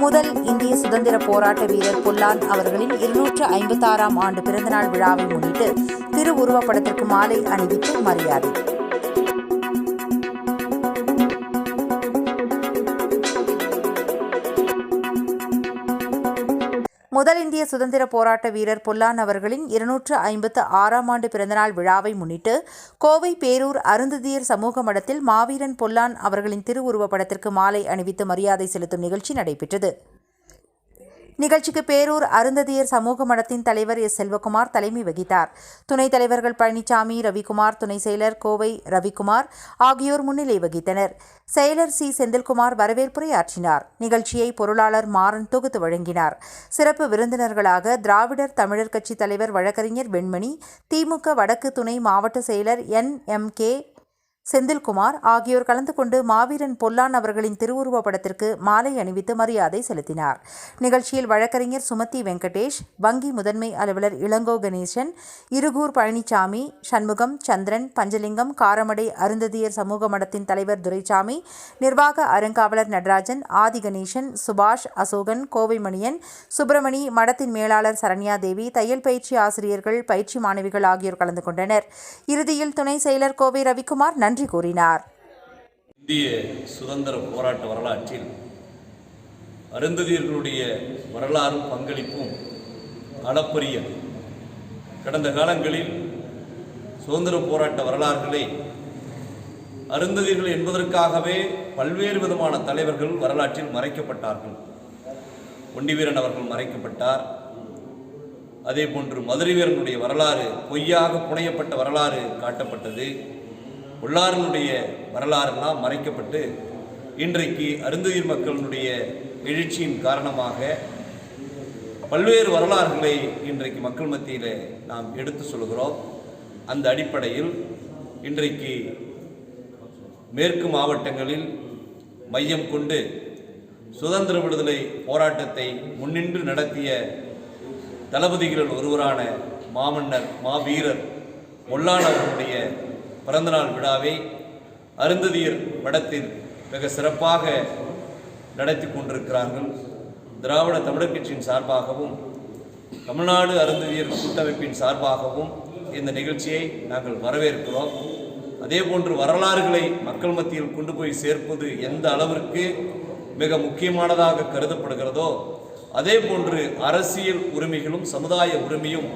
முதல் இந்திய சுதந்திர போராட்ட வீரர் பொல்லான் அவர்களின் இருநூற்று ஐம்பத்தாறாம் ஆண்டு பிறந்தநாள் விழாவை முன்னிட்டு திருவுருவப்படத்திற்கு மாலை அணிவித்து மரியாதை. முதல் இந்திய சுதந்திர போராட்ட வீரர் பொல்லான் அவர்களின் இருநூற்று ஐம்பத்து ஆறாம் ஆண்டு பிறந்தநாள் விழாவை முன்னிட்டு கோவை பேரூர் அருந்ததியர் சமூக மடத்தில் மாவீரன் பொல்லான் அவர்களின் திருவுருவப் படத்திற்கு மாலை அணிவித்து மரியாதை செலுத்தும் நிகழ்ச்சி நடைபெற்றது. நிகழ்ச்சிக்கு பேரூர் அருந்ததியர் சமூக மடத்தின் தலைவர் எஸ் செல்வகுமார் தலைமை வகித்தார். துணைத் தலைவர்கள் பழனிசாமி ரவிக்குமார் துணை செயலர் கோவை ரவிக்குமார் ஆகியோர் முன்னிலை வகித்தனர். செயலர் சி. செந்தில்குமார் வரவேற்புரை ஆற்றினார். நிகழ்ச்சியை பொருளாளர் மாறன் தொகுத்து வழங்கினார். சிறப்பு விருந்தினர்களாக திராவிடர் தமிழர் கட்சி தலைவர் வழக்கறிஞர் வெண்மணி திமுக வடக்கு துணை மாவட்ட செயலர் என். எம். கே. செந்தில்குமார் ஆகியோர் கலந்து கொண்டு மாவீரன் பொல்லான் அவர்களின் திருவுருவப் படத்திற்கு மாலை அணிவித்து மரியாதை செலுத்தினார். நிகழ்ச்சியில் வழக்கறிஞர் சுமதி வெங்கடேஷ் வங்கி முதன்மை அலுவலர் இளங்கோ கணேசன் இருகூர் பழனிசாமி சண்முகம் சந்திரன் பஞ்சலிங்கம் காரமடை அருந்ததியர் சமூக மடத்தின் தலைவர் துரைசாமி நிர்வாக அறங்காவலர் நடராஜன் ஆதி கணேசன் சுபாஷ் அசோகன் கோவைமணியன் சுப்பிரமணி மடத்தின் மேலாளர் சரண்யா தேவி தையல் பயிற்சி ஆசிரியர்கள் பயிற்சி மாணவிகள் ஆகியோர் கலந்து கொண்டனர். இறுதியில் துணை செயலர் கோவை ரவிக்குமார் நன்றி கூறினார். இந்திய சுதந்திர போராட்ட வரலாற்றில் அருந்ததியர்களுடைய வரலாறும் பங்களிப்பும் அளப்பரியது. கடந்த காலங்களில் சுதந்திர போராட்ட வரலாறுகளை அருந்ததியர்கள் என்பதற்காகவே பல்வேறு விதமான தலைவர்கள் வரலாற்றில் மறைக்கப்பட்டார்கள். ஒண்டிவீரன் அவர்கள் மறைக்கப்பட்டார். அதே போன்று மதுரை வீரனுடைய வரலாறு பொய்யாக புனையப்பட்ட வரலாறு காட்டப்பட்டது. உள்ளாரனுடைய வரலாறெல்லாம் மறைக்கப்பட்டு இன்றைக்கு அருந்ததியர் மக்களினுடைய எழுச்சியின் காரணமாக பல்வேறு வரலாறுகளை இன்றைக்கு மக்கள் மத்தியில் நாம் எடுத்து சொல்கிறோம். அந்த அடிப்படையில் இன்றைக்கு மேற்கு மாவட்டங்களில் மையம் கொண்டு சுதந்திர விடுதலை போராட்டத்தை முன்னின்று நடத்திய தளபதிகளில் ஒருவரான மாமன்னர் மாவீரர் பொல்லான் அவர்களுடைய பிறந்தநாள் விழாவை அருந்ததியர் மடத்தில் மிக சிறப்பாக நடத்தி கொண்டிருக்கிறார்கள். திராவிட தமிழர் கட்சியின் சார்பாகவும் தமிழ்நாடு அருந்ததியர் கூட்டமைப்பின் சார்பாகவும் இந்த நிகழ்ச்சியை நாங்கள் வரவேற்கிறோம். அதே போன்று வரலாறுகளை மக்கள் மத்தியில் கொண்டு போய் சேர்ப்பது எந்த அளவிற்கு மிக முக்கியமானதாக கருதப்படுகிறதோ அதே போன்று அரசியல் உரிமைகளும் சமுதாய உரிமையும்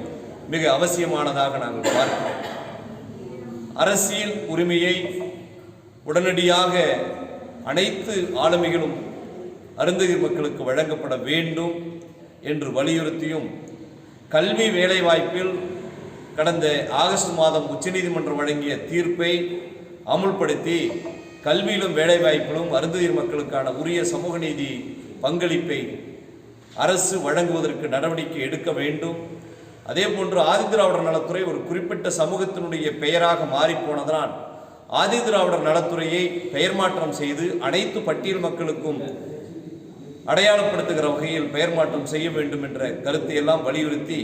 மிக அவசியமானதாக நாங்கள் பார்க்கிறோம். அரசியல் உரிமையை உடனடியாக அனைத்து ஆளுமைகளும் அருந்ததி மக்களுக்கு வழங்கப்பட வேண்டும் என்று வலியுறுத்தியும் கல்வி வேலைவாய்ப்பில் கடந்த ஆகஸ்ட் மாதம் உச்சநீதிமன்றம் வழங்கிய தீர்ப்பை அமுல்படுத்தி கல்வியிலும் வேலைவாய்ப்பிலும் அருந்ததிர் மக்களுக்கான உரிய சமூக நீதி பங்களிப்பை அரசு வழங்குவதற்கு நடவடிக்கை எடுக்க வேண்டும். அதே போன்று ஆதிதிராவிடர் நலத்துறை ஒரு குறிப்பிட்ட சமூகத்தினுடைய பெயராக மாறிப்போனதனால் ஆதிதிராவிடர் நலத்துறையை பெயர் மாற்றம் செய்து அனைத்து பட்டியல் மக்களுக்கும் அடையாளப்படுத்துகிற வகையில் பெயர் மாற்றம் செய்ய வேண்டும் என்ற கருத்தை எல்லாம் வலியுறுத்தி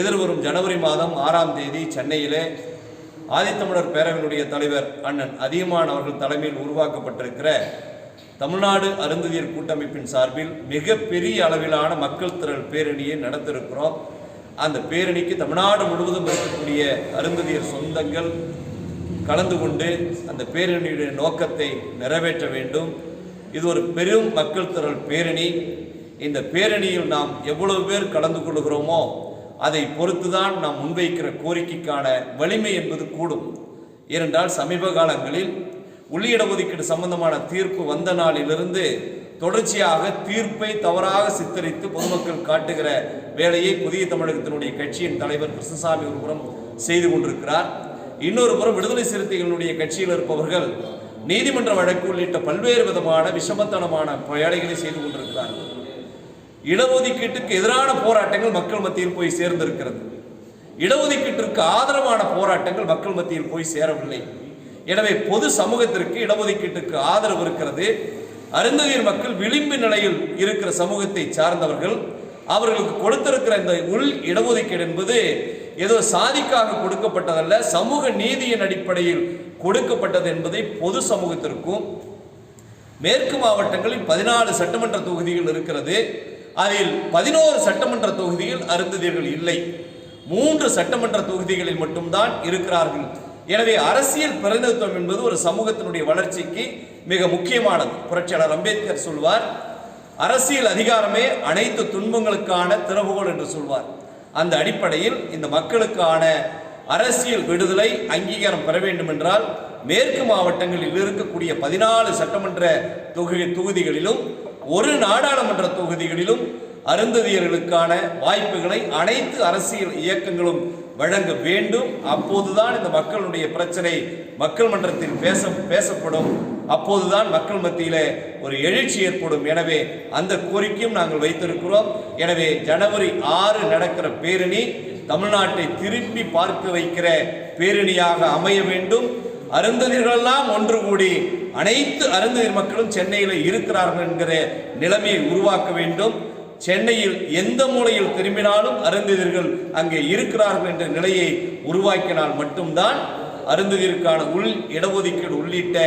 எதிர்வரும் ஜனவரி மாதம் ஆறாம் தேதி சென்னையிலே ஆதித்தமிழர் பேரவையினுடைய தலைவர் அண்ணன் அதியமான் அவர்கள் தலைமையில் உருவாக்கப்பட்டிருக்கிற தமிழ்நாடு அருந்ததியர் கூட்டமைப்பின் சார்பில் மிகப்பெரிய அளவிலான மக்கள் திரள் பேரணியை நடத்திருக்கிறோம். அந்த பேரணிக்கு தமிழ்நாடு முழுவதும் இருக்கக்கூடிய அருந்ததியர் சொந்தங்கள் கலந்து கொண்டு அந்த பேரணியுடைய நோக்கத்தை நிறைவேற்ற வேண்டும். இது ஒரு பெரும் மக்கள் திரள் பேரணி. இந்த பேரணியில் நாம் எவ்வளவு பேர் கலந்து கொள்கிறோமோ அதை பொறுத்துதான் நாம் முன்வைக்கிற கோரிக்கைக்கான வலிமை என்பது கூடும். ஏனென்றால் சமீப காலங்களில் உள்ளிட ஒதுக்கீடு சம்பந்தமான தீர்ப்பு வந்த நாளிலிருந்து தொடர்ச்சியாக தீர்ப்பை தவறாக சித்தரித்து பொதுமக்கள் காட்டுகிற வேலையை புதிய தமிழகத்தினுடைய கட்சியின் தலைவர் கிருஷ்ணசாமி ஒரு புறம் செய்து கொண்டிருக்கிறார். இன்னொரு புறம் விடுதலை சிறுத்தைகளுடைய கட்சியில் இருப்பவர்கள் நீதிமன்ற வழக்கு உள்ளிட்ட பல்வேறு விதமான விஷமத்தனமான வேலைகளை செய்து கொண்டிருக்கிறார்கள் இடஒதுக்கீட்டுக்கு எதிரான போராட்டங்கள் மக்கள் மத்தியில் போய் சேர்ந்திருக்கிறது. இடஒதுக்கீட்டிற்கு ஆதரவான போராட்டங்கள் மக்கள் மத்தியில் போய் சேரவில்லை. எனவே பொது சமூகத்திற்கு இடஒதுக்கீட்டுக்கு ஆதரவு இருக்கிறது. அருந்ததியர் மக்கள் விளிம்பு நிலையில் இருக்கிற சமூகத்தை சார்ந்தவர்கள் அவர்களுக்கு கொடுத்திருக்கிற இந்த உள் இடஒதுக்கீடு என்பது ஏதோ சாதிக்காக கொடுக்கப்பட்டதல்ல சமூக நீதியின் அடிப்படையில் கொடுக்கப்பட்டது என்பதை பொது சமூகத்திற்கும் மேற்கு மாவட்டங்களில் பதினாலு சட்டமன்ற தொகுதிகள் இருக்கிறது. அதில் பதினோரு சட்டமன்ற தொகுதியில் அருந்ததியர்கள் இல்லை. மூன்று சட்டமன்ற தொகுதிகளில் மட்டும்தான் இருக்கிறார்கள். எனவே அரசியல் பிரதிநிதித்துவம் என்பது ஒரு சமூகத்தினுடைய வளர்ச்சிக்கு மிக முக்கியமானது. புரட்சியாளர் அம்பேத்கர் சொல்வார் அரசியல் அதிகாரமே அனைத்து துன்பங்களுக்கான திறவுகோல் என்று சொல்வார். அந்த அடிப்படையில் இந்த மக்களுக்கான அரசியல் விடுதலை அங்கீகாரம் பெற வேண்டும் என்றால் மேற்கு மாவட்டங்களில் இருக்கக்கூடிய பதினாலு சட்டமன்ற தொகுதி தொகுதிகளிலும் ஒரு நாடாளுமன்ற தொகுதிகளிலும் அருந்ததியர்களுக்கான வாய்ப்புகளை அனைத்து அரசியல் இயக்கங்களும் வழங்க வேண்டும். அப்போதுதான் இந்த மக்களுடைய பிரச்சனை மக்கள் மன்றத்தில் பேச பேசப்படும். அப்போதுதான் மக்கள் மத்தியில ஒரு எழுச்சி ஏற்படும். எனவே அந்த கோரிக்கையும் நாங்கள் வைத்திருக்கிறோம். எனவே ஜனவரி ஆறு நடக்கிற பேரணி தமிழ்நாட்டை திரும்பி பார்க்க வைக்கிற பேரணியாக அமைய வேண்டும். அருந்ததியர்களெல்லாம் ஒன்று கூடி அனைத்து அருந்ததியர் மக்களும் சென்னையில் இருக்கிறார்கள் என்கிற நிலைமையை உருவாக்க வேண்டும். சென்னையில் எந்த மூலையில் திரும்பினாலும் அருந்ததியர்கள் அங்கே இருக்கிறார்கள் என்ற நிலையை உருவாக்கினால் மட்டும்தான் அருந்ததியருக்கான உள் இடஒதுக்கீடு உள்ளிட்ட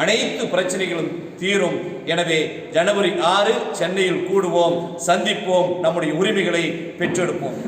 அனைத்து பிரச்சனைகளும் தீரும். எனவே ஜனவரி ஆறு சென்னையில் கூடுவோம் சந்திப்போம் நம்முடைய உரிமைகளை பெற்றெடுப்போம்.